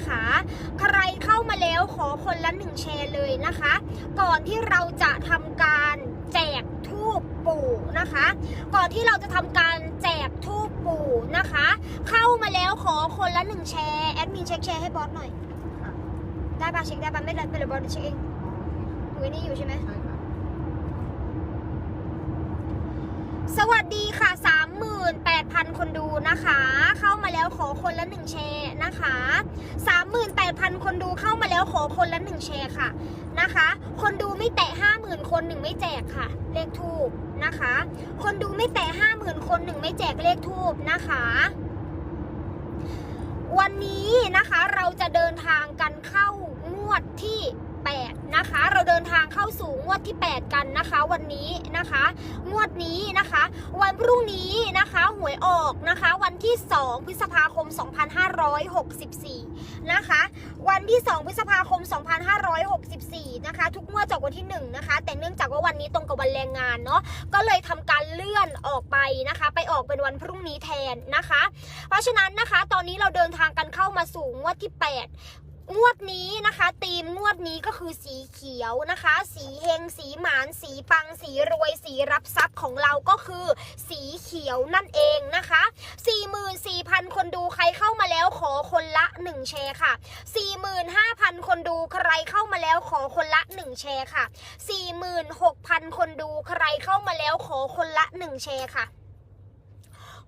นะคะ ใครเข้ามาแล้วขอคนละหนึ่งแชร์เลยนะคะ ก่อนที่เราจะทำการแจกทูบปู่นะคะ ก่อนที่เราจะทำการแจกทูบปู่นะคะ เข้ามาแล้วขอคนละหนึ่งแชร์แอดมินเช็คแชร์ให้บอสหน่อยค่ะได้ปะเช็คได้ปะไม่ได้เป็นบอสเช็คเองดูไอ้นี่อยู่ใช่ไหมใช่ค่ะสวัสดีค่ะ 38,000 คนดู นะคะ เข้ามาแล้วขอคนละหนึ่งแชร์นะคะ38,000คนดูเข้ามาแล้วขอคนละหนึ่งแชร์ค่ะนะคะ คนดูไม่แตะ50,000คนหนึ่งไม่แจกค่ะ เลขทูบนะคะ คนดูไม่แตะ50,000คนหนึ่งไม่แจกเลขทูบนะคะ วันนี้นะคะเราจะเดินเข้างวดที่ 8 นะคะ เราเดินทางเข้าสู่งวดที่ 8 กันนะคะ วันนี้นะคะ งวดนี้นะคะ วันพรุ่งนี้นะคะหวยออกนะคะ วันที่ 2 พฤษภาคม 2564 นะคะ วันที่ 2 พฤษภาคม 2564 นะคะ ทุกงวดจากวันที่ 1 นะคะ แต่เนื่องจากว่าวันนี้ตรงกับวันแรงงานเนาะก็เลยทำการเลื่อนออกไปนะคะ ไปออกเป็นวันพรุ่งนี้แทนนะคะ เพราะฉะนั้นนะคะ ตอนนี้เราเดินทางกันเข้ามาสู่งวดที่ 8 งวดนี้นะคะธีมงวดนี้ก็คือสีเขียวนะคะ สีเฮงสีหมาน สีปัง สีรวย สีรับทรัพย์ของเราก็คือ สีเขียวนั่นเองนะคะ 44,000 คนดูใครเข้ามาแล้วขอคนละ 1 แชร์ค่ะ 45,000 คนดูใครเข้ามาแล้วขอคนละ 1 แชร์ค่ะ 46,000 คนดูใครเข้ามาแล้วขอคนละ 1 แชร์ค่ะ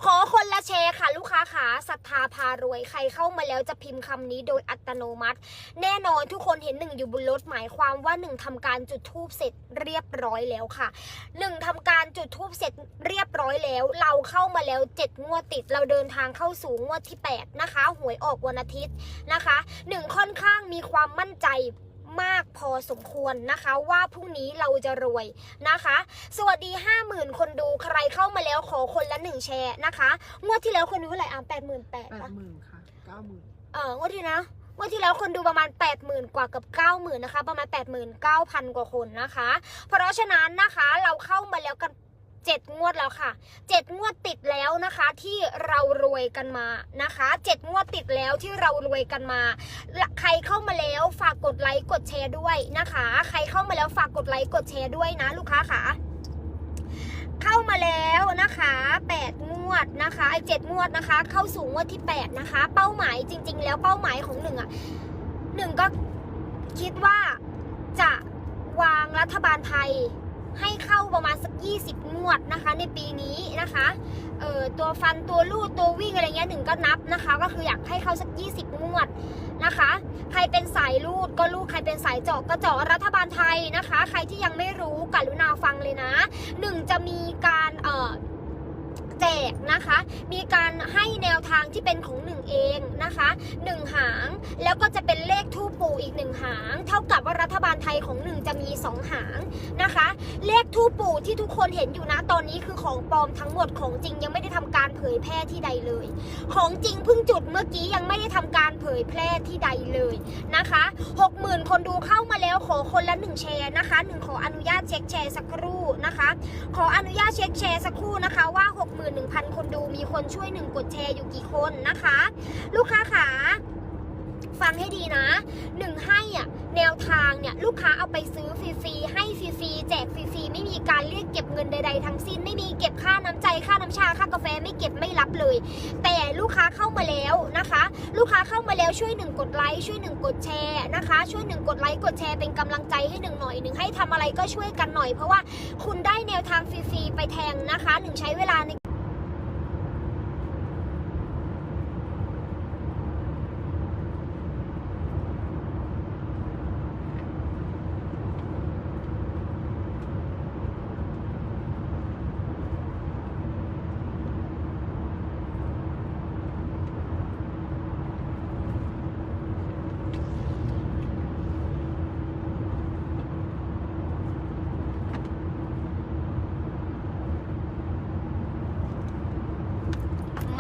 ขอคนละแชร์ค่ะ ลูกค้าขาศรัทธาพารวยใครเข้ามาแล้วจะพิมพ์คำนี้โดยอัตโนมัติ แน่นอนทุกคนเห็นหนึ่งอยู่บนรถหมายความว่าหนึ่งทำการจุดทูบเสร็จเรียบร้อยแล้วค่ะหนึ่งทำการจุดทูบเสร็จเรียบร้อยแล้ว เราเข้ามาแล้วเจ็ดงวดติด เราเดินทางเข้าสู่งวดที่แปดนะคะ หวยออกวันอาทิตย์นะคะหนึ่งค่อนข้างมีความมั่นใจ มากพอสมควรนะคะว่าพรุ่งนี้เราจะรวยนะคะ สวัสดี 50,000 คนดูใครเข้ามาแล้วขอคนละหนึ่งแชร์นะคะ งวดที่แล้วคนดูเท่าไหร่อะแปดหมื่นแปดแปดปะหมื่นค่ะเก้าหมื่นเอองวดที่นะงวดที่แล้วคนดูประมาณ 80,000 กว่ากับ 90,000 นะคะ ประมาณ 89,000 กว่าคนนะคะ เพราะฉะนั้นนะคะเราเข้ามาแล้วกัน เจ็ดงวดแล้วค่ะเจ็ดงวดติดแล้วนะคะที่เรารวยกันมานะคะเจ็ดงวดติดแล้วที่เรารวยกันมา ใครเข้ามาแล้วฝากกดไลค์กดแชร์ด้วยนะคะ ใครเข้ามาแล้วฝากกดไลค์กดแชร์ด้วยนะลูกค้าค่ะเข้ามาแล้วนะคะ 8 งวดนะคะไอ้เจ็ดงวดนะคะ เข้าสู่งวดที่ 8 นะคะ เป้าหมายจริง ๆ แล้วเป้าหมายของหนึ่งอะหนึ่งก็คิดว่าจะวางรัฐบาลไทย ให้เข้าประมาณสัก 20 งวดนะคะ ในปีนี้นะคะเอ่อตัวฟันตัวลูดตัววิ่งอะไรเงี้ยหนึ่งก็นับนะคะ ก็คืออยากให้เข้าสัก 20 งวดนะคะ ใครเป็นสายลูดก็ลูดใครเป็นสายเจาะก็เจาะรัฐบาลไทยนะคะ ใครที่ยังไม่รู้กรุณาฟังเลยนะหนึ่งจะมีการเอ่อแจก นะคะ มีการให้แนวทางที่เป็นของหนึ่งเองนะคะหนึ่งหางแล้วก็จะเป็นเลขทูปูอีกหนึ่งหาง เท่ากับว่ารัฐบาลไทยของหนึ่งจะมีสองหางนะคะ เลขทูปูที่ทุกคนเห็นอยู่นะตอนนี้คือของปลอมทั้งหมดของจริงยังไม่ได้ทำการเผยแพร่ที่ใดเลย ของจริงเพิ่งจุดเมื่อกี้ยังไม่ได้ทำการเผยแพร่ที่ใดเลยนะคะ60,000 คนดูเข้ามาแล้วขอคนละหนึ่งแชร์นะคะหนึ่งขออนุญาตเช็คแชร์สักครู่นะคะ ขออนุญาตเช็คแชร์สักครู่นะคะว่า 61,000 คนดูมีคนช่วยหนึ่งกดแชร์อยู่กี่คนนะคะ ลูกค้าขาฟังให้ดีนะหนึ่งให้อะแนวทางเนี่ยลูกค้าเอาไปซื้อฟรีๆให้ฟรีๆแจกฟรีๆไม่มีการเรียกเก็บเงินใด ๆ ทั้งสิ้นไม่มีเก็บค่าน้ำใจค่าน้ำชาค่ากาแฟไม่เก็บไม่รับเลย แต่ลูกค้าเข้ามาแล้วนะคะ ลูกค้าเข้ามาแล้วช่วยหนึ่งกดไลค์ช่วยหนึ่งกดแชร์นะคะ ช่วยหนึ่งกดไลค์กดแชร์เป็นกำลังใจให้หนึ่งหน่อยหนึ่งให้ทำอะไรก็ช่วยกันหน่อยเพราะว่าคุณได้แนวทางฟรีๆไปแทงนะคะหนึ่งใช้เวลาใน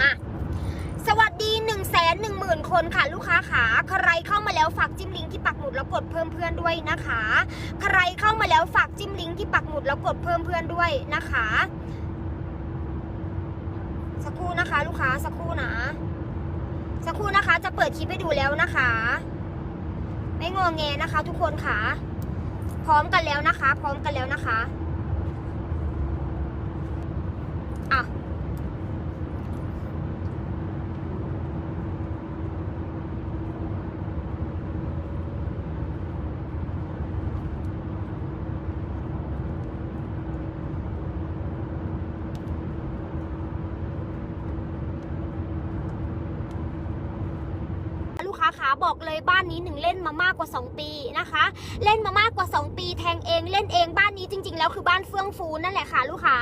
มาสวัสดี1นึ่งแสนห นค่ะลูกค้าขาใครเข้ามาแล้วฝากจิ้มลิงก์ที่ปักหมุดแล้วกดเพิ่มเพื่อนด้วยนะคะ ใครเข้ามาแล้วฝากจิ้มลิงก์ที่ปักหมุดแล้วกดเพิ่มเพื่อนด้วยนะคะ สักครู่นะคะ ลูกค้าสักครู่นะ สักครู่นะคะ จะเปิดคลิปให้ดูแล้วนะคะ ไม่งอแงนะคะ ทุกคนค่ะ พร้อมกันแล้วนะคะ พร้อมกันแล้วนะคะ ค้าขาบอกเลยบ้านนี้หนึ่งเล่นมามากกว่า 2 ปีนะคะ เล่นมามากกว่า 2 ปีแทงเองเล่นเองบ้านนี้จริง ๆ แล้วคือบ้านเฟื่องฟูนั่นแหละค่ะลูกค้า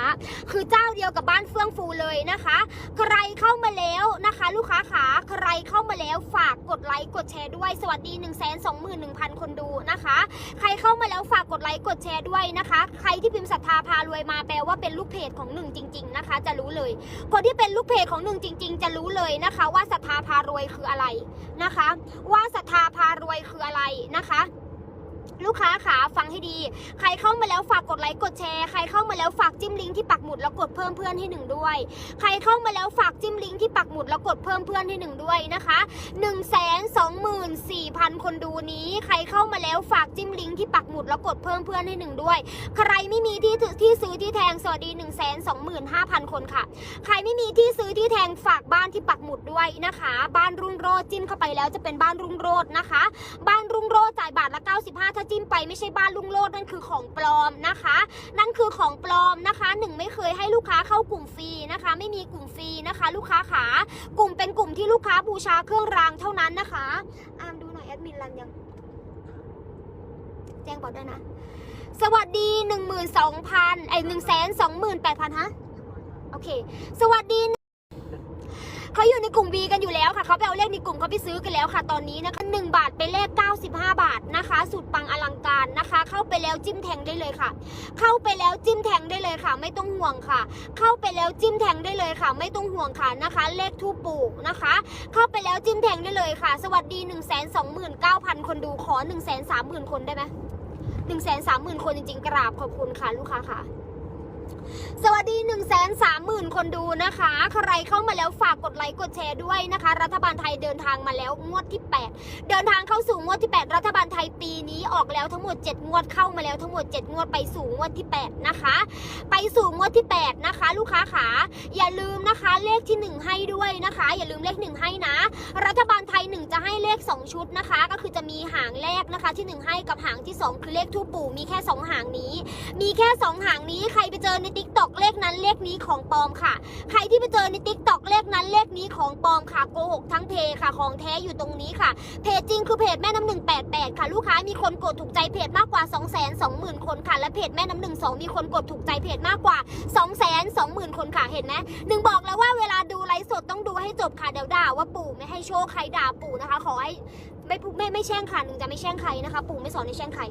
คือเจ้าเดียวกับบ้านเฟื่องฟูเลยนะคะ ใครเข้ามาแล้วนะคะ ลูกค้าขาใครเข้ามาแล้วฝากกดไลค์กดแชร์ด้วยสวัสดี1 2 1 0 0 0คนดูนะคะ ใครเข้ามาแล้วฝากกดไลค์กดแชร์ด้วยนะคะ ใครที่พิมพ์ศรัทธาพารวยมาแปลว่าเป็นลูกเพจของหนึ่งจริง ๆ นะคะ จะรู้เลย คนที่เป็นลูกเพจของหนึ่งจริง ๆ จะรู้เลยนะคะ ว่าศรัทธาพารวยคืออะไร นะคะ ว่าศรัทธาพารวยคืออะไรนะคะ ลูกค้าขาฟังให้ดี ใครเข้ามาแล้วฝากกดไลค์กดแชร์ ใครเข้ามาแล้วฝากจิ้มลิงก์ที่ปักหมุดแล้วกดเพิ่มเพื่อนให้หนึ่งด้วย ใครเข้ามาแล้วฝากจิ้มลิงก์ที่ปักหมุดแล้วกดเพิ่มเพื่อนให้หนึ่งด้วยนะคะ1นึ่งแสนสองหมื่นสี่พันคนดูนี้ ใครเข้ามาแล้วฝากจิ้มลิงก์ที่ปักหมุดแล้วกดเพิ่มเพื่อนให้หนึ่งด้วย ใครไม่มีที่ที่ซื้อที่แทงสวัสดี1นึ่งแสนสองหมื่นห้าพันคนค่ะ ใครไม่มีที่ซื้อที่แทงฝากบ้านที่ปักหมุดด้วยนะคะ บ้านรุ่งโรจน์จิ้มเข้าไปแล้วจะเป็นบ้านรุ่งโรจน์นะคะ บ้านรุ่งโรจน์จ่ายบาทละ 95ถ้าจิ้มไปไม่ใช่บ้านรุ่งโรจน์นั่นคือของปลอมนะคะ นั่นคือของปลอมนะคะหนึ่งไม่เคยให้ลูกค้าเข้ากลุ่มฟรีนะคะ ไม่มีกลุ่มฟรีนะคะ ลูกค้าขากลุ่มเป็นกลุ่มที่ลูกค้าบูชาเครื่องรางเท่านั้นนะคะอามดูหน่อยแอดมินรันยังแจ้งบอกด้วยนะ สวัสดี 12,000ไอ้128,000ฮะโอเค สวัสดี เขาอยู่ในกลุ่ม V กันอยู่แล้วค่ะเขาไปเอาเลขในกลุ่มเขาไปซื้อกันแล้วค่ะ ตอนนี้นะคะ1บาทไปเลข 95 บาทนะคะ สุดปังอลังการนะคะ เข้าไปแล้วจิ้มแทงได้เลยค่ะ เข้าไปแล้วจิ้มแทงได้เลยค่ะ ไม่ต้องห่วงค่ะ เข้าไปแล้วจิ้มแทงได้เลยค่ะ ไม่ต้องห่วงค่ะนะคะ เลขทูปปูนะคะ เข้าไปแล้วจิ้มแทงได้เลยค่ะ สวัสดี 1 2 9 0 0 0 คนดูขอ 1 3 0 0 0 0 คนได้ไหม1 3 0 0 0 0 คนจริงๆกราบขอบคุณค่ะลูกค้าค่ะ สวัสดี1 3 0 0 0 0คนดูนะคะ ใครเข้ามาแล้วฝากกดไลค์กดแชร์ด้วยนะคะ รัฐบาลไทยเดินทางมาแล้วงวดที่ 8 เดินทางเข้าสู่งวดที่ 8 รัฐบาลไทยปีนี้ออกแล้วทั้งหมด 7 งวดเข้ามาแล้วทั้งหมด 7 งวดไปสู่งวดที่ 8 นะคะ ไปสู่งวดที่ 8 นะคะ ลูกค้าขาอย่าลืมนะคะเลขที่ 1 ให้ด้วยนะคะ อย่าลืมเลข 1 ให้นะ รัฐบาลไทย 1 จะให้เลข 2 ชุดนะคะ ก็คือจะมีหางแรกนะคะที่ 1 ให้กับหางที่ 2 คือเลขทูปปู่มีแค่ 2 หางนี้ มีแค่ 2 หางนี้ใครไปเจอในติิ๊กตอกเลขนั้นเลขนี้ของปลอมค่ะ ใครที่ไปเจอในติ๊กตอกเลขนั้นเลขนี้ของปลอมค่ะโกหกทั้งเพค่ะ ของแท้อยู่ตรงนี้ค่ะเพจจริงคือเพจแม่น้ำหนึ่งแปดแปดค่ะ ลูกค้ามีคนกดถูกใจเพจมากกว่า2 2 0 0 0 0คนค่ะ และเพจแม่น้ำหนึ่งสองมีคนกดถูกใจเพจมากกว่า2 2 0 0 0 0คนค่ะเห็นไหมหนึ่งบอกแล้วว่าเวลาดูไลฟ์สดต้องดูให้จบค่ะเดี๋ยวด่าว่าปู่ไม่ให้โชคใครด่าปู่นะคะ ขอให้ไม่ไม่ไม่แช่งค่ะหนึ่งจะไม่แช่งใครนะคะ ปู่ไม่สอนให้แช่งใคร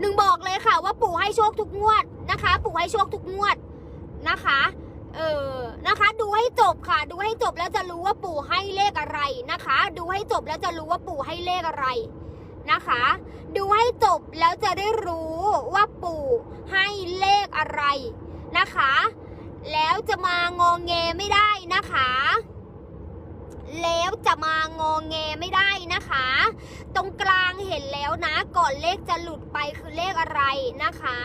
หนึ่งบอกเลยค่ะว่าปู่ให้โชคทุกงวดนะคะ ปู่ให้โชคทุกงวดนะคะ เออนะคะ ดูให้จบค่ะ ดูให้จบแล้วจะรู้ว่าปู่ให้เลขอะไรนะคะ ดูให้จบแล้วจะรู้ว่าปู่ให้เลขอะไรนะคะ ดูให้จบแล้วจะได้รู้ว่าปู่ให้เลขอะไรนะคะ แล้วจะมางองแงไม่ได้นะคะ แล้วจะมางองแงไม่ได้นะคะ ตรงกลางเห็นแล้วนะ ก่อนเลขจะหลุดไปคือเลขอะไรนะคะ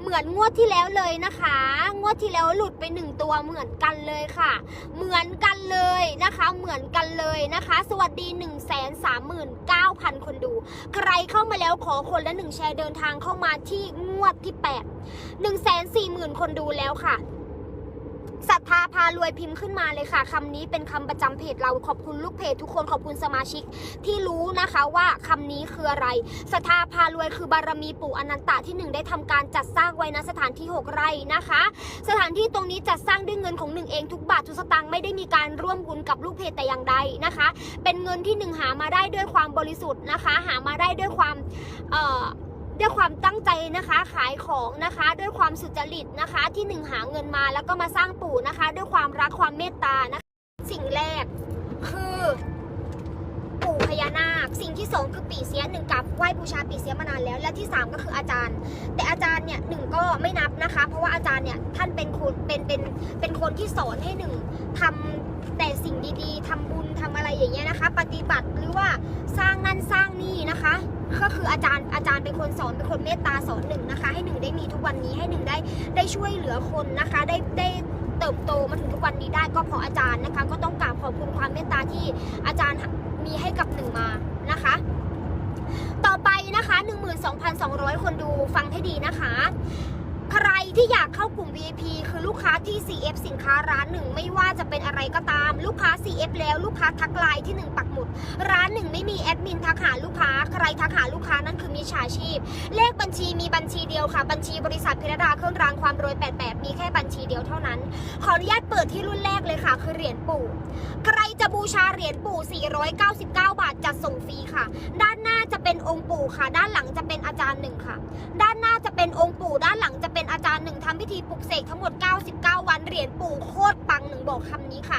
เหมือนงวดที่แล้วเลยนะคะ งวดที่แล้วหลุดไปหนึ่งตัวเหมือนกันเลยค่ะ เหมือนกันเลยนะคะ เหมือนกันเลยนะคะ สวัสดี1 3 9 0 0 0คนดู ใครเข้ามาแล้วขอคนละหนึ่งแชร์เดินทางเข้ามาที่งวดที่8 1 4 0 0 0 0คนดูแล้วค่ะ ศรัทธาพารวยพิมพ์ขึ้นมาเลยค่ะคำนี้เป็นคำประจำเพจเราขอบคุณลูกเพจทุกคนขอบคุณสมาชิกที่รู้นะคะว่าคำนี้คืออะไรศรัทธาพารวยคือบารมีปู่อนันตะที่หนึ่งได้ทำการจัดสร้างไว้ณสถานที่ 6 ไร่นะคะ สถานที่ตรงนี้จัดสร้างด้วยเงินของหนึ่งเองทุกบาททุกสตางค์ไม่ได้มีการร่วมบุญกับลูกเพจแต่อย่างใดนะคะ เป็นเงินที่หนึ่งหามาได้ด้วยความบริสุทธิ์นะคะ หามาได้ด้วยความเอ่อ ด้วยความตั้งใจนะคะขายของนะคะ ด้วยความสุจริตนะคะ ที่หนึ่งหาเงินมาแล้วก็มาสร้างปู่นะคะ ด้วยความรักความเมตตานะคะ สิ่งแรกคือปู่พญานาค สิ่งที่สองคือปีเสียหนึ่งกับไหว้บูชาปีเสียมานานแล้ว และที่สามก็คืออาจารย์ แต่อาจารย์เนี่ยหนึ่งก็ไม่นับนะคะ เพราะว่าอาจารย์เนี่ยท่านเป็นคนเป็นเป็นเป็นคนที่สอนให้หนึ่งทำำแต่สิ่งดีๆทำบุญทำอะไรอย่างเงี้ยนะคะ ปฏิบัติหรือว่าสร้างนั่นสร้างนี่นะคะ ก็คืออาจารย์อาจารย์เป็นคนสอนเป็นคนเมตตาสอนหนึ่งนะคะ ให้หนึ่งได้มีทุกวันนี้ให้หนึ่งได้ได้ช่วยเหลือคนนะคะ ได้ได้เติบโตมาถึงทุกวันนี้ได้ก็เพราะอาจารย์นะคะ ก็ต้องกราบขอบคุณความเมตตาที่อาจารย์มีให้กับหนึ่งมานะคะต่อไปนะคะ 12,200 คนดูฟังให้ดีนะคะ ใครที่อยากเข้ากลุ่ม VIP คือลูกค้าที่ CF สินค้าร้านหนึ่งไม่ว่าจะเป็นอะไรก็ตาม ลูกค้า CF แล้วลูกค้าทักไลน์ที่ 1 ปักหมุด ร้านหนึ่งไม่มีแอดมินทักหาลูกค้า ใครทักหาลูกค้านั่นคือมิจฉาชีพ เลขบัญชีมีบัญชีเดียวค่ะ บัญชีบริษัทพิรดาเครื่องรางความรวย 88 มีแค่บัญชีเดียวเท่านั้น ขออนุญาตเปิดที่รุ่นแรกเลยค่ะ คือเหรียญปู่ ใครจะบูชาเหรียญปู่ 499 บาทจัดส่งฟรีค่ะ ด้านหน้าจะเป็นองค์ปู่ค่ะ ด้านหลังจะเป็นอาจารย์หนึ่งค่ะ ด้านหน้าจะเป็นองค์ปู่ ด้านหลังจะเป็นอาจารย์หนึ่งทำพิธีปลุกเสกทั้งหมด 99 วันเหรียญปู่โคตรปังหนึ่งบอกคำนี้ค่ะ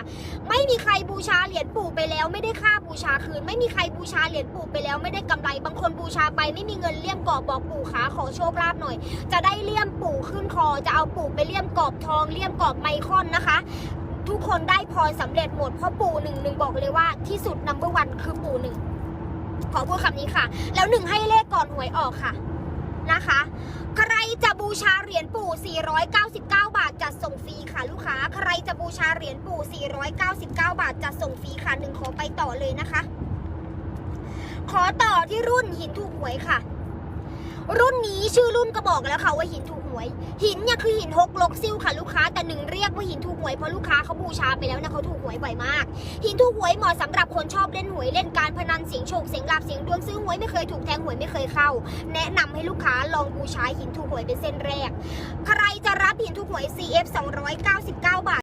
ไม่มีใครบูชาเหรียญปู่ไปแล้วไม่ได้ค่าบูชาคืน ไม่มีใครบูชาเหรียญปู่ไปแล้วไม่ได้กำไร บางคนบูชาไปไม่มีเงินเลี่ยมกรอบบอกปู่ขาขอโชคลาภหน่อย จะได้เลี่ยมปู่ขึ้นคอจะเอาปู่ไปเลี่ยมกรอบทองเลี่ยมกรอบไมคอนนะคะทุกคนได้พรสำเร็จหมดเพราะปู่หนึ่งหนึ่งบอกเลยว่าที่สุดนัมเบอร์วันคือปู่หนึ่งขอพูดคำนี้ค่ะ แล้วหนึ่งให้เลขก่อนหวยออกค่ะ นะคะ ใครจะบูชาเหรียญปู่ 499 บาทจัดส่งฟรีค่ะลูกค้า ใครจะบูชาเหรียญปู่ 499 บาทจัดส่งฟรีค่ะหนึ่งขอไปต่อเลยนะคะ ขอต่อที่รุ่นหินถูกหวยค่ะ รุ่นนี้ชื่อรุ่นก็บอกแล้วค่ะว่าหินถูกหวย หินเนี่ยคือหินฮกลกซิ่วค่ะลูกค้าแต่หนึ่งเรียกว่าหินถูกหวยเพราะลูกค้าเขาบูชาไปแล้วนะเขาถูกหวยบ่อยมาก หินถูกหวยเหมาะสำหรับคนชอบเล่นหวยเล่นการพนันเสียงโชคเสียงลาบเสียงดวงซื้อหวยไม่เคยถูกแทงหวยไม่เคยเข้า แนะนำให้ลูกค้าลองบูชาหินถูกหวยเป็นเส้นแรก ใครจะรับหินถูกหวย CF 299 บาท